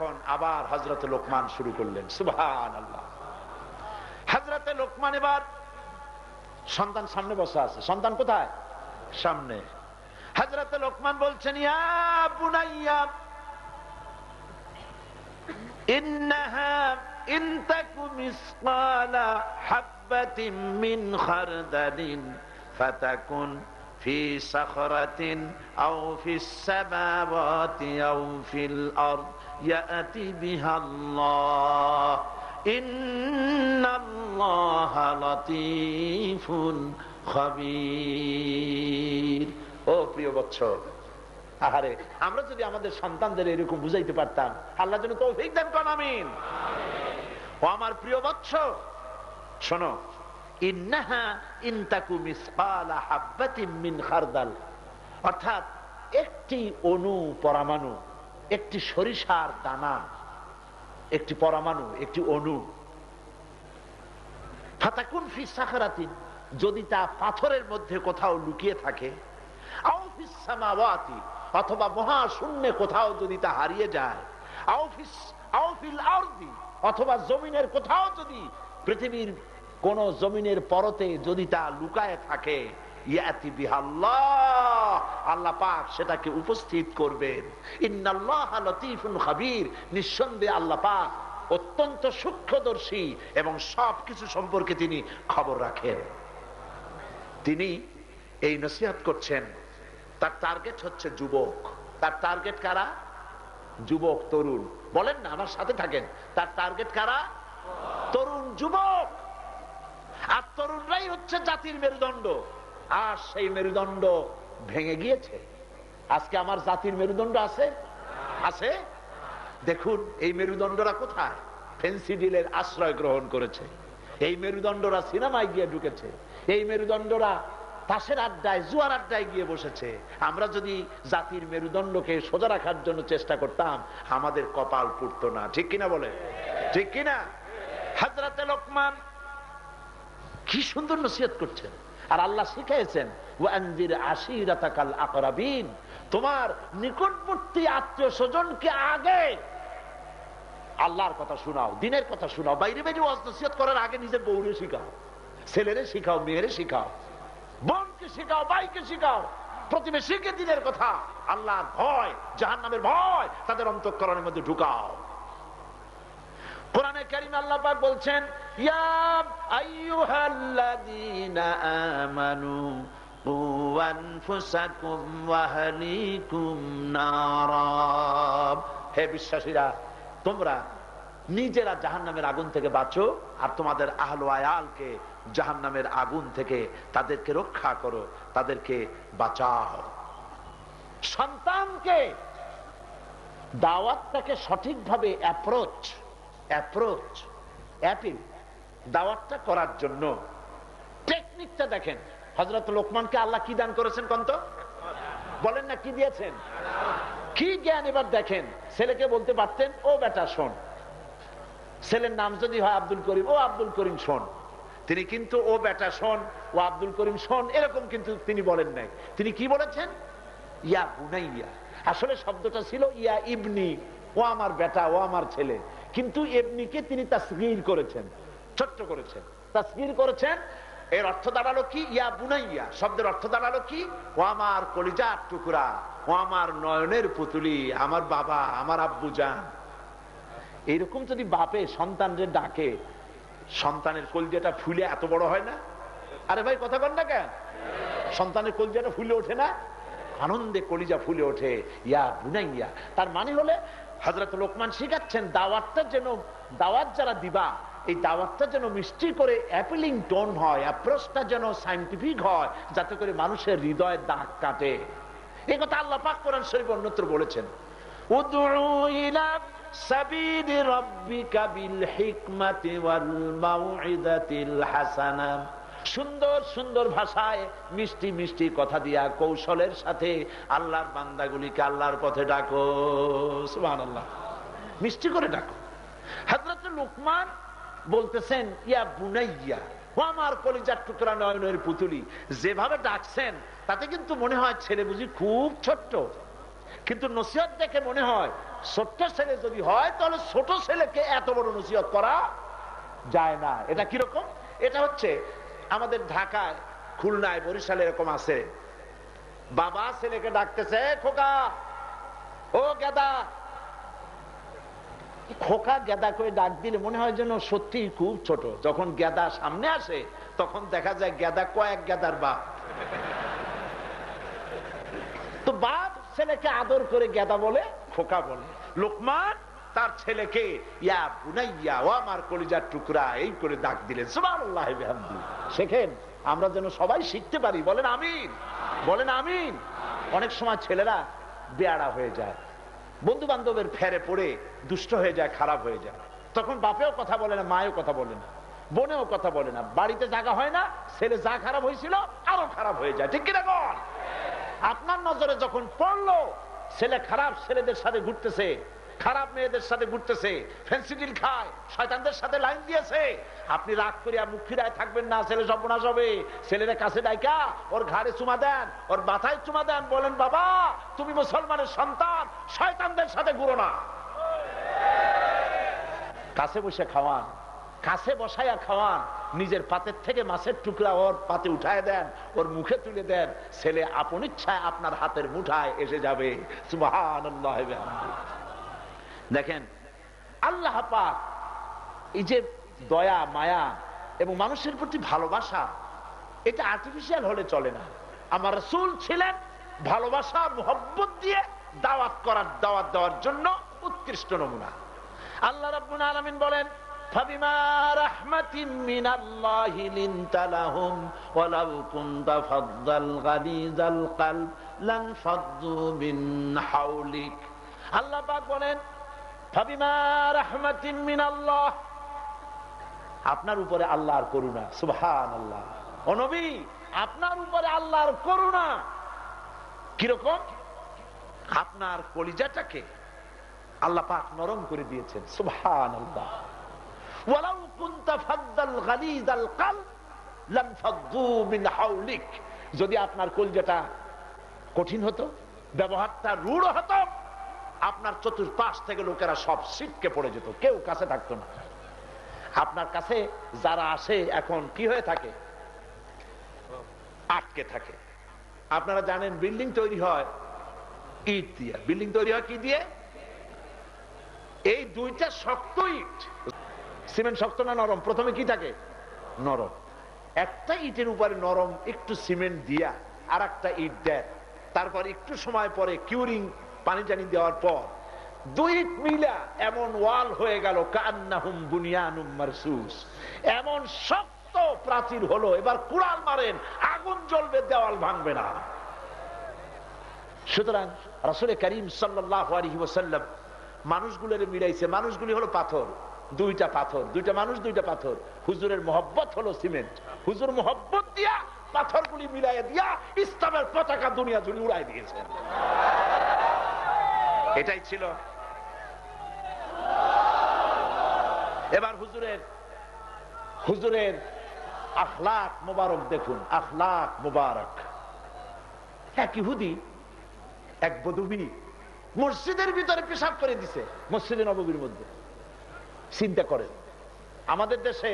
এখন আবার হজরত লোকমান শুরু করলেন সুবহান আল্লাহ হজরতে লোকমান এবার সন্তান সামনে বসে আছে সন্তান কোথায় সামনে হজরত লোকমান বলছেন ইয়া বুনাইয়া ইন্নাহা ইন তাকু মিসকালা হাববাতিন মিন খারদালিন ফাতাকুন في صخرة أو في السماوات أو في الأرض يأتي بها الله إن الله لطيف خبير ও প্রিয় বৎসর আহারে আমরা যদি আমাদের সন্তানদের এরকম বুঝাইতে পারতাম আল্লাহ যেন তৌফিক দেন কোন আমিন ও আমার প্রিয় বৎস শোনো ইন্নাহা ইনতাকু মিসকালা হাব্বাতিন মিন খারদাল অর্থাৎ একটি অণু পরমাণু একটি সরিষার দানা, একটি পরমাণু, একটি অণু। ফাতাকুন ফি সাখারাতিন, যদি তা পাথরের মধ্যে কোথাও লুকিয়ে থাকে অথবা মহাশূন্যে কোথাও যদি তা হারিয়ে যায় অথবা জমিনের কোথাও যদি পৃথিবীর কোন জমিনের পরতে যদি তা লুকায় থাকে সম্পর্কে তিনি খবর রাখেন। তিনি এই নসিহত করছেন, তার টার্গেট হচ্ছে যুবক। তার টার্গেট কারা? যুবক, তরুণ। বলেন না, আমার সাথে থাকেন। তার টার্গেট কারা? তরুণ, যুবক। আর তরুণরাই হচ্ছে জাতির মেরুদণ্ড। আর সেই মেরুদণ্ড ভেঙে গিয়েছে। আজকে আমার জাতির মেরুদণ্ড আছে? আছে? দেখুন, এই মেরুদণ্ডরা কোথায়? ফেন্সিডিলের আশ্রয় গ্রহণ করেছে। এই মেরুদণ্ডরা সিনেমায় গিয়ে ঢুকেছে। এই মেরুদণ্ডরা তাসের আড্ডায়, জুয়ার আড্ডায় গিয়ে বসেছে। আমরা যদি জাতির মেরুদণ্ডকে সোজা রাখার জন্য চেষ্টা করতাম, আমাদের কপাল পুড়তো না। ঠিক কিনা বলে ঠিক কিনা? হাজরাতে লোকমান কি সুন্দর নসিহত করছেন। আর আল্লাহ আকরাবিন তোমার নিকটবর্তী আত্মীয় স্বজনকে আগে আল্লাহর কথা শোনাও, দিনের কথা শোনাও, বাইরে বাইরে নসিহত করার আগে নিজের বউরে শিখাও, ছেলেরে শিখাও, মেয়েরে শিখাও, বোনকে শিখাও, ভাইকে শিখাও, প্রতিবেশীকে দিনের কথা, আল্লাহর ভয়, জাহান্নামের ভয়, তাদের অন্তঃকরণের মধ্যে ঢুকাও। কোরআনে কারিম আল্লাহ পাক বলছেন আমানু হে বিশ্বাসীরা, তোমরা নিজেরা জাহান্নামের আগুন থেকে বাঁচো আর তোমাদের আহল আয়ালকে জাহান্নামের আগুন থেকে তাদেরকে রক্ষা করো, তাদেরকে বাঁচাও। সন্তানকে দাওয়াতটাকে সঠিকভাবে অ্যাপ্রোচ অ্যাপ্রোচ অ্যাপিল দাওয়াতটা করার জন্য। টেকনিকটা দেখেন। হজরত লোকমানকে আল্লাহ কি দান করেছেন কন্ত? বলেন না, কি দিয়েছেন? কি জ্ঞান এবার দেখেন? ছেলেকে বলতে পারতেন, ও বেটা, শোন। ছেলের নাম যদি হয় আব্দুল করিম, ও আব্দুল করিম, শোন। তিনি কিন্তু, ও বেটা, শোন। ও আব্দুল করিম, শোন। এরকম কিন্তু তিনি বলেন নাই। তিনি কি বলেছেন? ইয়া বুনাইয়া। আসলে শব্দটা ছিল, ইয়া ইবনি। ও আমার বেটা, ও আমার ছেলে। কিন্তু এমনিকে তিনি তাসগির করেছেন, ছোট্ট করেছেন। তাসগির করেছেন, এর অর্থ দাঁড়াল কি? ইয়া বুনাইয়া, শব্দের অর্থ দাঁড়াল কি? ও আমার কলিজার টুকরা ও আমার নয়নের পুতুলি, আমার বাবা, আমার আব্বু যান এইরকম যদি বাপে সন্তান যে ডাকে, সন্তানের কলজাটা ফুলে এত বড় হয় না? আরে ভাই, কথা কন না কেন? সন্তানের কলজাটা ফুলে ওঠে না? আনন্দে কলিজা ফুলে ওঠে, ইয়া বুনাইয়া। তার মানে হলে হজরত লোকমান শিখাচ্ছেন, দাওয়াতটা যেন, দাওয়াত যারা দিবা, এই দাওয়াতটা যেন মিষ্টি করে অ্যাপিলিং টোন হয় অ্যাপ্রোচটা যেন সাইন্টিফিক হয়, যাতে করে মানুষের হৃদয়ের দাগ কাটে। এই কথা আল্লাহ পাক কোরআন শরীফ অন্যত্র বলেছেন। সাবিলি রাব্বিকা বিল হিকমাতি ওয়াল মাউইদাতিল হাসানা। সুন্দর সুন্দর ভাষায় মিষ্টি মিষ্টি কথা দিয়া কৌশলের সাথে আল্লাহর বান্দাগুলিকে আল্লাহর পথে ডাকো। সুবহানাল্লাহ। মিষ্টি করে ডাকো। হযরত লুকমান বলতেছেন, ইয়া বুনাইয়া, ও আমার কলিজার টুকরা নয়নের পুতুলি, যেভাবে ডাকছেন, তাতে কিন্তু মনে হয় ছেলে বুঝি খুব ছোট্ট। কিন্তু নসিহত দেখে মনে হয়, ছোট্ট ছেলে যদি হয়, তাহলে ছোট ছেলেকে এত বড় নসিহত করা যায় না। এটা কীরকম? এটা হচ্ছে আমাদের ঢাকায়, খুলনায়, বরিশালে এরকম আছে। বাবা ছেলেকে ডাকতেছে, খোকা। ও গেদা। খোকা গেদা করে ডাক দিলে মনে হয় যেন সত্যি খুব ছোট। যখন গেদা সামনে আসে, তখন দেখা যায় গেদা কয়েক গেদার বাপ। তো বাপ ছেলেকে আদর করে গেদা বলে, খোকা বলে। লোকমান তার ছেলেকে, ইয়া বুনাইয়া, ও আমার কলিজার টুকরা, এই করে ডাক দিলেন। শেখেন, আমরা যেন সবাই শিখতে পারি। বলেন আমিন। বলেন আমিন। অনেক সময় ছেলেরা বেয়ারা হয়ে যায়। বন্ধু বান্ধবের ফেরে পড়ে দুষ্ট হয়ে যায়, খারাপ হয়ে যায়। তখন বাপেও কথা বলে না, মায়েও কথা বলে না, বোনেও কথা বলে না। বাড়িতে জায়গা হয় না, ছেলে যা খারাপ হয়েছিল, আরও খারাপ হয়ে যায়। ঠিক কিনা? আপনার নজরে যখন পড়ল, ছেলে খারাপ ছেলেদের সাথে ঘুরতেছে খারাপ মেয়েদের সাথে ঘুরতেছে ফেন্সিডিল খায়, শয়তানদের সাথে লাইন দিয়েছে। আপনি রাগ করিয়া মুখ ফিরায় থাকবেন না, ছেলে সর্বনাশ হবে। ছেলেরা কাছে ডাইকা, ওর ঘাড়ে চুমা দেন, ওর মাথায় চুমা দেন, বলেন, বাবা, তুমি মুসলমানের সন্তান, শয়তানদের সাথে ঘুরো না। কাছে বসে খাওয়ান, কাছে বসাইয়া খাওয়ান, নিজের পাতের থেকে মাছের টুকরা ওর পাতে উঠায় দেন, ওর মুখে তুলে দেন, ছেলে আপন ইচ্ছায় আপনার হাতের মুঠায় এসে যাবে। বিহামদিহি। দেখেন আল্লাহ পাক এই যে দয়া মায়া এবং মানুষের প্রতি ভালোবাসা এটা আর্টিফিশিয়াল হলে চলে না আমার রসুল ছিলেন ভালোবাসা মোহব্বত দিয়ে দাওয়াত করার দাওয়াত দেওয়ার জন্য উৎকৃষ্ট নমুনা আল্লাহ রাব্বুল আলামিন বলেন فبما رحمة من الله لنت لهم ولو كنت فظا غليظ القلب لانفضوا من حولك আল্লাহ পাক বলেন ফাবিমা রাহমাতিন মিনাল্লাহ আপনার উপরে আল্লাহর করুণা, সুবহানাল্লাহ। ও নবী, আপনার উপরে আল্লাহর করুণা। কীরকম? আপনার কলিজাটাকে আল্লাহ পাক নরম করে দিয়েছেন মিন হাওলিক। যদি আপনার কলিজাটা কঠিন হতো, ব্যবহারটা রূঢ় হতো আপনার চতুর্পাশ থেকে লোকেরা সব সিটকে পড়ে যেত, কেউ কাছে থাকতো না। আপনার কাছে যারা আসে, এখন কি হয়ে থাকে? আটকে থাকে। আপনারা জানেন বিল্ডিং তৈরি হয় ইট দিয়ে। বিল্ডিং তৈরি হয় কি দিয়ে? এই দুইটা শক্ত ইট। সিমেন্ট শক্ত না নরম? প্রথমে কি থাকে? নরম। একটা ইটের উপরে নরম একটু সিমেন্ট দিয়া আর একটা ইট দেয়। তারপর একটু সময় পরে কিউরিং পানি টানি দেওয়ার পর মানুষগুলোর মিলাইছে। মানুষগুলি হলো পাথর, দুইটা পাথর, দুইটা মানুষ, দুইটা পাথর। হুজুরের মোহব্বত হলো সিমেন্ট। হুজুর মোহব্বত দিয়া পাথরগুলি মিলাই দিয়া ইসলামের পতাকা দুনিয়া জুড়ে উড়াই দিয়েছেন। এটাই ছিল। এবার হুজুরের হুজুরের আখলাক মোবারক দেখুন, আখলাক মোবারক। এক ইহুদি এক বধুবি মসজিদের ভিতরে পেশাব করে দিছে, মসজিদে নবীর মধ্যে। চিন্তা করেন, আমাদের দেশে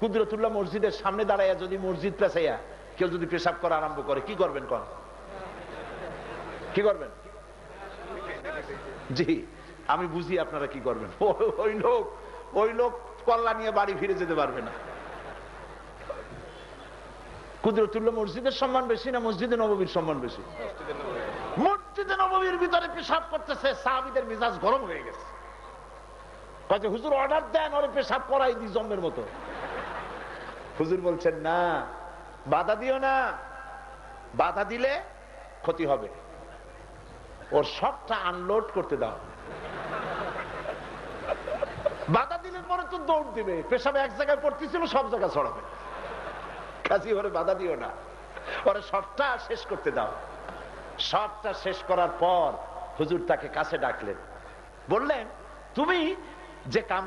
কুদরতুল্লাহ মসজিদের সামনে দাঁড়াইয়া যদি মসজিদ পেছাইয়া কেউ যদি পেশাব করা আরম্ভ করে, কি করবেন কন? কি করবেন? জি, আমি বুঝি আপনারা কি করবেন। ওই লোক ওই লোক কল্লা নিয়ে বাড়ি ফিরে যেতে পারবে না। কুদরতুল্লাহ মসজিদের সম্মান বেশি না মসজিদে নবীর সম্মান বেশি? মসজিদে নবীর ভিতরে পেশাব করতেছে, সাহাবিদের মেজাজ গরম হয়ে গেছে। কাজে হুজুর অর্ডার দেন, ওরে পেশাব করাই দি জম্মের মতো। হুজুর বলছেন, না, বাধা দিও না। বাধা দিলে ক্ষতি হবে। ওর সবটা আনলোড করতে দাও। বাধা দিলে পরে তো দৌড় দিবে। পেশাবে এক জায়গায় পড়তেছিল, সব জায়গায় ছড়াবে। কাজী ওরে বাধা দিও না। ওরে সবটা শেষ করতে দাও। সবটা শেষ করার পর হুজুর তাকে কাছে ডাকলেন। বললেন, তুমি যে কাম